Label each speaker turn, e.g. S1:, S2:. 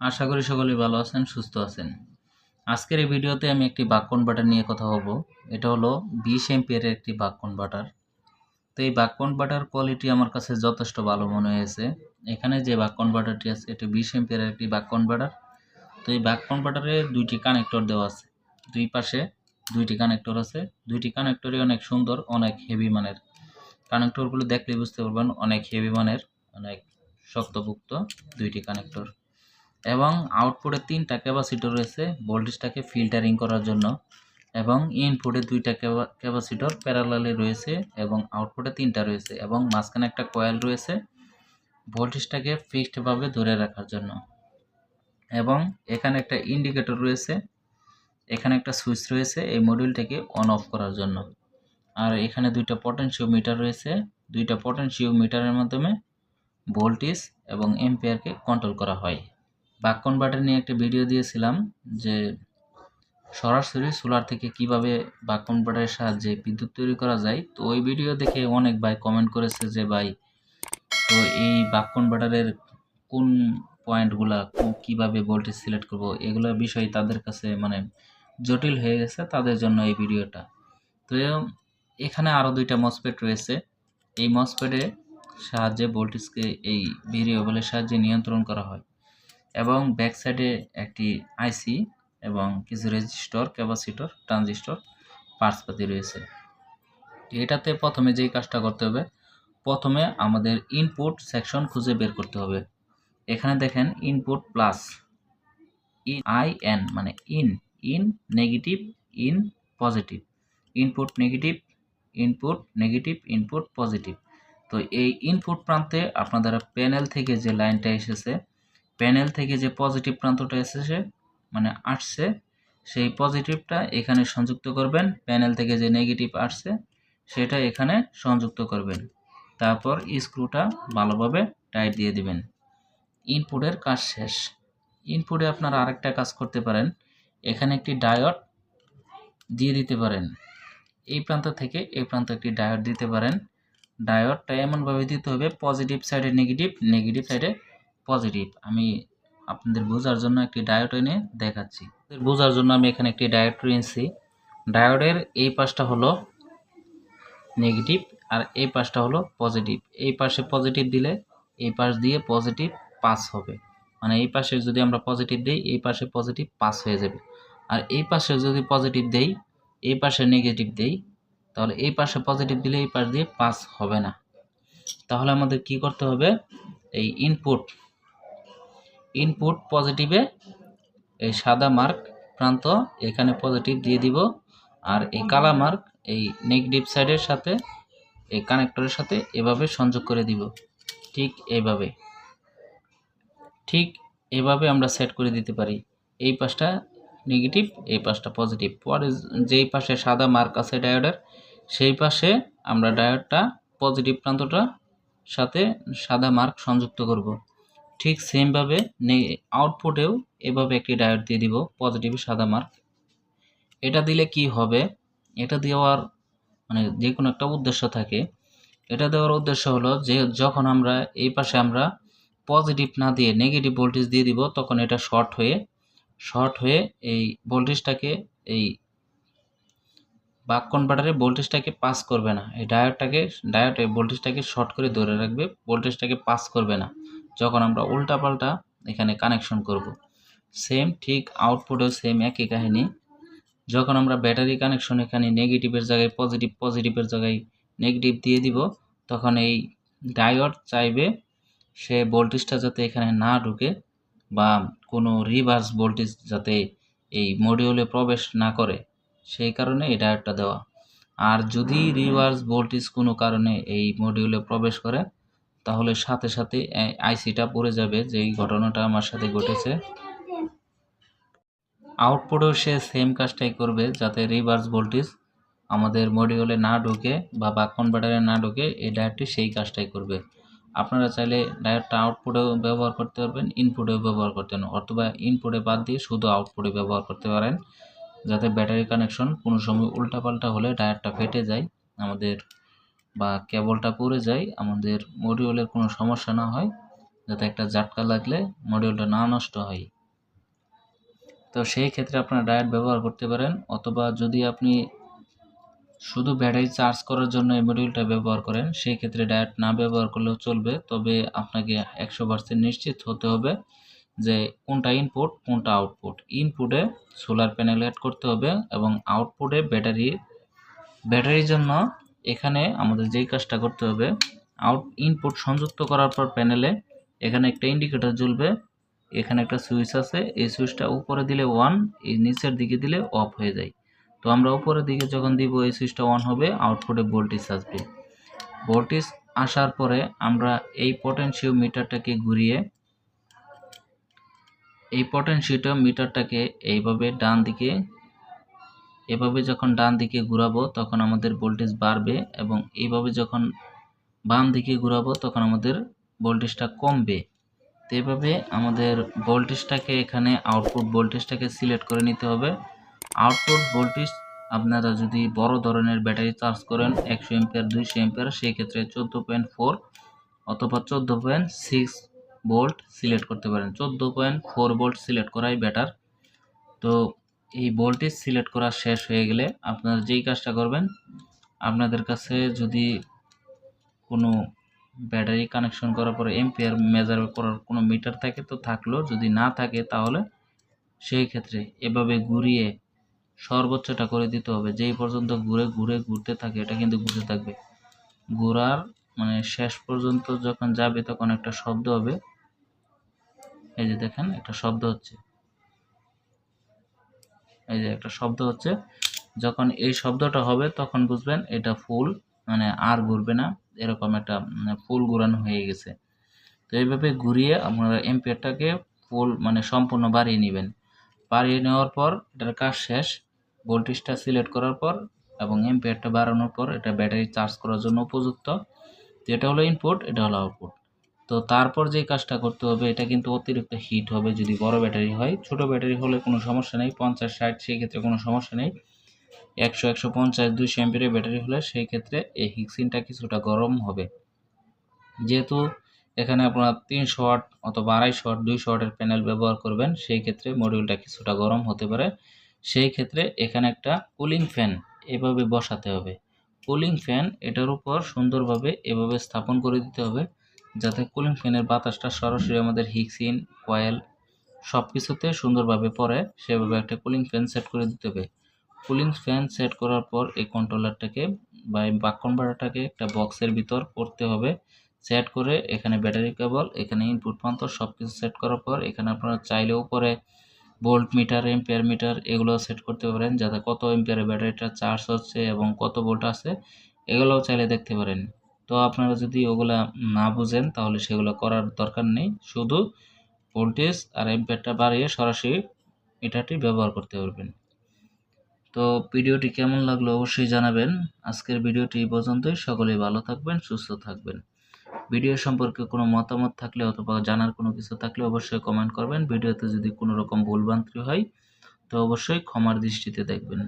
S1: আশা করি সকলেই ভালো আছেন, সুস্থ আছেন। আজকের এই ভিডিওতে আমি একটি বাক কনভার্টার নিয়ে কথা বলব। এটা হলো বিশ এমপিয়ারের একটি বাক কনভার্টার তো এই বাক কনভার্টার কোয়ালিটি আমার কাছে যথেষ্ট ভালো মনে হয়েছে। এখানে যে বাক কনভার্টারটি আছে, এটি বিশ এমপিয়ারের একটি বাক কনভার্টার তো এই বাক কনভার্টারে দুইটি কানেক্টর দেওয়া আছে। দুই পাশে দুইটি কানেক্টর আছে। দুইটি কানেক্টরই অনেক সুন্দর, অনেক হেভি মানের। কানেক্টরগুলো দেখলে বুঝতে পারবেন, অনেক হেভি মানের, অনেক শক্তপুক্ত দুইটি কানেক্টর। এবং আউটপুটে তিনটা ক্যাপাসিটর রয়েছে ভোল্টেজটাকে ফিল্টারিং করার জন্য এবং ইনপুটে দুইটা ক্যাপাসিটর প্যারালালে রয়েছে এবং আউটপুটে তিনটা রয়েছে এবং মাঝখানে একটা কয়েল রয়েছে ভোল্টেজটাকে ফিক্সডভাবে ধরে রাখার জন্য। এবং এখানে একটা ইন্ডিকেটর রয়েছে, এখানে একটা সুইচ রয়েছে, এই মডিউলটাকে অন অফ করার জন্য। আর এখানে দুইটা মিটার রয়েছে, দুইটা মিটারের মাধ্যমে ভোল্টেজ এবং এম্পিয়ারকে কন্ট্রোল করা হয়। বাক কনভার্টার নিয়ে একটা ভিডিও দিয়েছিলাম যে সরাসরি সোলার থেকে কীভাবে বাক কনভার্টারের সাহায্যে বিদ্যুৎ তৈরি করা যায়। তো ওই ভিডিও দেখে অনেক ভাই কমেন্ট করেছে যে, ভাই, তো এই বাক কনভার্টারের কোন পয়েন্টগুলা কীভাবে ভোল্টেজ সিলেক্ট করব? এগুলোর বিষয় তাদের কাছে মানে জটিল হয়ে গেছে তাদের জন্য এই ভিডিওটা তো এখানে আরও দুইটা মসপেট রয়েছে। এই মসপেটে সাহায্যে ভোল্টেজকে এই ভেরিয়েবলের সাহায্যে নিয়ন্ত্রণ করা হয়। এবং ব্যাক সাইডে একটি আইসি এবং কিছু রেজিস্টর ক্যাপাসিটর ট্রানজিস্টর পার্টসপাতি রয়েছে। এটাতে প্রথমে যেই কাজটা করতে হবে, প্রথমে আমাদের ইনপুট সেকশন খুঁজে বের করতে হবে। এখানে দেখেন ইনপুট প্লাস আই এন মানে in in negative in positive input negative input negative input positive তো এই ইনপুট প্রান্তে আপনাদের প্যানেল থেকে যে লাইনটা এসেছে প্যানেল থেকে যে পজিটিভ প্রান্তটা এসেছে মানে আসছে, সেই পজিটিভটা এখানে সংযুক্ত করবেন। প্যানেল থেকে যে নেগেটিভ আসছে, সেটা এখানে সংযুক্ত করবেন। তারপর স্ক্রুটা ভালোভাবে টাইট দিয়ে দিবেন। ইনপুটের কাজ শেষ। ইনপুটে আপনারা আরেকটা কাজ করতে পারেন। এখানে একটি ডায়ট দিয়ে দিতে পারেন। এই প্রান্ত থেকে এই প্রান্ত একটি ডায়ট দিতে পারেন। ডায়টটা এমনভাবে দিতে হবে পজিটিভ সাইডে নেগেটিভ নেগেটিভ সাইডে পজিটিভ আমি আপনাদের বোঝার জন্য একটি ডায়োড এনে দেখাচ্ছি। বোঝার জন্য আমি এখানে একটি ডায়োড নিয়েছি ডায়োডের এই পাশটা হলো নেগেটিভ আর এই পাশটা হলো পজিটিভ এই পাশে পজিটিভ দিলে এই পাশ দিয়ে পজিটিভ পাস হবে। মানে এই পাশে যদি আমরা পজিটিভ দিই, এই পাশে পজিটিভ পাস হয়ে যাবে। আর এই পাশে যদি পজিটিভ দেই, এই পাশে নেগেটিভ দেই, তাহলে এই পাশে পজিটিভ দিলে এই পাশ দিয়ে পাস হবে না। তাহলে আমাদের কি করতে হবে? এই ইনপুট ইনপুট পজিটিভে এই সাদা মার্ক প্রান্ত এখানে পজিটিভ দিয়ে দিব, আর এই কালা মার্ক এই নেগেটিভ সাইডের সাথে, এই কানেক্টরের সাথে এভাবে সংযোগ করে দিব, ঠিক এইভাবে ঠিক এভাবে আমরা সেট করে দিতে পারি, এই পাশটা নেগেটিভ এই পাশটা পজিটিভ পরে যেই পাশে সাদা মার্ক আছে ডায়োডের সেই পাশে আমরা ডায়োডটা পজিটিভ প্রান্তটা সাথে সাদা মার্ক সংযুক্ত করব। ঠিক সেমভাবে আউটপুটেও এভাবে একটি ডায়োড দিয়ে দিব পজিটিভ সাদা মার্ক এটা দিলে কি হবে? এটা দেওয়ার মানে যে কোনো একটা উদ্দেশ্য থাকে। এটা দেওয়ার উদ্দেশ্য হলো যে, যখন আমরা এই পাশে আমরা পজিটিভ না দিয়ে নেগেটিভ ভোল্টেজ দিয়ে দিব, তখন এটা শর্ট হয়ে শর্ট হয়ে এই ভোল্টেজটাকে এই বাক কনভার্টারে ভোল্টেজটাকে পাস করবে না। এই ডায়োডটাকে ডায়োড এই ভোল্টেজটাকে শর্ট করে ধরে রাখবে ভোল্টেজটাকে পাস করবে না। যখন আমরা উল্টাপাল্টা এখানে কানেকশন করব। সেম ঠিক আউটপুটেও সেম একই কাহিনী যখন আমরা ব্যাটারি কানেকশন এখানে নেগেটিভের জায়গায় পজিটিভ পজিটিভের জায়গায় নেগেটিভ দিয়ে দিব, তখন এই ডায়োড চাইবে সে ভোল্টেজটা যাতে এখানে না ঢুকে বা কোনো রিভার্স ভোল্টেজ যাতে এই মডিউলে প্রবেশ না করে, সেই কারণে এই ডায়োডটা দেওয়া আর যদি রিভার্স ভোল্টেজ কোনো কারণে এই মডিউলে প্রবেশ করে তাহলে সাথে সাথে আইসিটা পড়ে যাবে যে এই ঘটনাটা আমার সাথে ঘটেছে। আউটপুটেও সে সেম কাজটাই করবে যাতে রিভার্স ভোল্টেজ আমাদের মডিউলে না ঢুকে বা বাক কনভার্টারে না ঢুকে, এই ডায়োডটি সেই কাজটাই করবে। আপনারা চাইলে ডায়োডটা আউটপুটেও ব্যবহার করতে পারবেন ইনপুটেও ব্যবহার করতে পারেন অথবা ইনপুটে বাদ দিয়ে শুধু আউটপুটে ব্যবহার করতে পারেন, যাতে ব্যাটারি কানেকশন কোনো সময় উল্টাপাল্টা হলে ডায়োডটা ফেটে যায়, আমাদের বা কেবলটা পড়ে যায়, আমাদের মডিউলের কোনো সমস্যা না হয়। যাতে একটা জাটকা লাগলে মডিউলটা না নষ্ট হয়। তো সেই ক্ষেত্রে আপনারা ডায়েট ব্যবহার করতে পারেন, অথবা যদি আপনি শুধু ব্যাটারি চার্জ করার জন্য এই মডিউলটা ব্যবহার করেন, সেই ক্ষেত্রে ডায়েট না ব্যবহার করলেও চলবে। তবে আপনাকে একশো পার্সেন্ট নিশ্চিত হতে হবে যে কোনটা ইনপুট কোনটা আউটপুট ইনপুটে সোলার প্যানেল অ্যাড করতে হবে এবং আউটপুটে ব্যাটারি ব্যাটারির জন্য এখানে আমাদের যেই কাজটা করতে হবে আউট ইনপুট সংযুক্ত করার পর প্যানেলে এখানে একটা ইন্ডিকেটর জ্বলবে, এখানে একটা সুইচ আছে, এই সুইচটা উপরে দিলে ওয়ান এই নিচের দিকে দিলে অফ হয়ে যায়। তো আমরা উপরের দিকে যখন দিব, এই সুইচটা অন হবে আউটপুটে ভোল্টেজ আসবে। ভোল্টেজ আসার পরে আমরা এই পটেনশিও মিটারটাকে ঘুরিয়ে, এই পটেনশিওটা মিটারটাকে এইভাবে ডান দিকে এভাবে যখন ডান দিকে ঘুরাবো, তখন আমাদের ভোল্টেজ বাড়বে এবং এইভাবে যখন বাম দিকে ঘুরাবো, তখন আমাদের ভোল্টেজটা কমবে। তো এভাবে আমাদের ভোল্টেজটাকে এখানে আউটপুট ভোল্টেজটাকে সিলেক্ট করে নিতে হবে। আউটপুট ভোল্টেজ আপনারা যদি বড় ধরনের ব্যাটারি চার্জ করেন, একশো এম্পিয়ার দুইশো এম্পিয়ার সেই ক্ষেত্রে চোদ্দ পয়েন্ট ফোর অথবা চোদ্দ পয়েন্ট সিক্স ভোল্ট সিলেক্ট করতে পারেন। চোদ্দ পয়েন্ট ফোর ভোল্ট সিলেক্ট করাই বেটার তো এই ভোল্টেজ সিলেক্ট করা শেষ হয়ে গেলে আপনারা যেই কাজটা করবেন, আপনাদের কাছে যদি কোনো ব্যাটারি কানেকশন করার পরে এম্পিয়ার মেজার করার কোনো মিটার থাকে তো থাকল, যদি না থাকে তাহলে সেই ক্ষেত্রে এভাবে ঘুরিয়ে সর্বোচ্চটা করে দিতে হবে। যেই পর্যন্ত ঘুরে ঘুরে ঘুরতে থাকে এটা কিন্তু ঘুরতে থাকবে। ঘোরার মানে শেষ পর্যন্ত যখন যাবে তখন একটা শব্দ হবে। এই যে দেখেন, একটা শব্দ হচ্ছে। এই যে একটা শব্দ হচ্ছে, যখন এই শব্দটা হবে তখন বুঝবেন এটা ফুল মানে আর ঘুরবে না, এরকম একটা ফুল ঘুরানো হয়ে গেছে। তো এইভাবে ঘুরিয়ে আপনারা এম্পিয়ারটাকে ফুল মানে সম্পূর্ণ বাড়িয়ে নেবেন। বাড়িয়ে নেওয়ার পর এটার কাজ শেষ, ভোল্টেজটা সিলেক্ট করার পর এবং এম্পিয়ারটা বাড়ানোর পর এটা ব্যাটারি চার্জ করার জন্য উপযুক্ত। তো এটা হলো ইনপুট এটা হলো আউটপুট তো তারপর যে কাজটা করতে হবে, এটা কিন্তু অতিরিক্ত হিট হবে যদি বড় ব্যাটারি হয়। ছোট ব্যাটারি হলে কোনো সমস্যা নেই, পঞ্চাশ, ষাট, সেই ক্ষেত্রে কোনো সমস্যা নেই। একশো একশো পঞ্চাশ, দুইশো এম্পিয়ারের ব্যাটারি হলে সেই ক্ষেত্রে এই হিক্সিনটা কিছুটা গরম হবে। যেহেতু এখানে আপনারা তিনশো ওয়াট অথবা আড়াইশো ওয়াট, দুইশো ওয়াটের প্যানেল ব্যবহার করবেন, সেই ক্ষেত্রে মডিউলটা কিছুটা গরম হতে পারে। সেই ক্ষেত্রে এখানে একটা কুলিং ফ্যান এভাবে বসাতে হবে। কুলিং ফ্যান এটার উপর সুন্দরভাবে এভাবে স্থাপন করে দিতে হবে। যাতে কুলিং ফ্যানের বাতাসটা সরাসরি আমাদের হিক্সিন কয়েল সব কিছুতে সুন্দরভাবে পড়ে, সেভাবে একটা কুলিং ফ্যান সেট করে দিতে হবে। কুলিং ফ্যান সেট করার পর এই কন্ট্রোলারটাকে বা এই বাক কনভার্টারটাকে একটা বক্সের ভিতর করতে হবে। সেট করে এখানে ব্যাটারি কেবল, এখানে ইনপুট প্রান্ত সব কিছু সেট করার পর এখানে আপনারা চাইলে উপরে ভোল্ট মিটার এম্পিয়ার মিটার এগুলো সেট করতে পারেন, যাতে কত এম্পিয়ারের ব্যাটারিটা চার্জ হচ্ছে এবং কত ভোল্ট আছে, এগুলোও চাইলে দেখতে পারেন। তো আপনারা যদি ওগুলা না বুঝেন, তাহলে সেগুলো করার দরকার নেই। শুধু ভোল্টেজ আর এম্পিয়ারটা বাড়িয়ে সরাসরি এটাটি ব্যবহার করতে পারবেন। তো ভিডিওটি কেমন লাগল অবশ্যই জানাবেন। আজকের ভিডিওটি পর্যন্তই। সকলেই ভালো থাকবেন, সুস্থ থাকবেন। ভিডিও সম্পর্কে কোনো মতামত থাকলে অথবা জানার কোনো কিছু থাকলে অবশ্যই কমেন্ট করবেন। ভিডিওতে যদি কোনো রকম ভুলভ্রান্তি হয়, তো অবশ্যই ক্ষমার দৃষ্টিতে দেখবেন।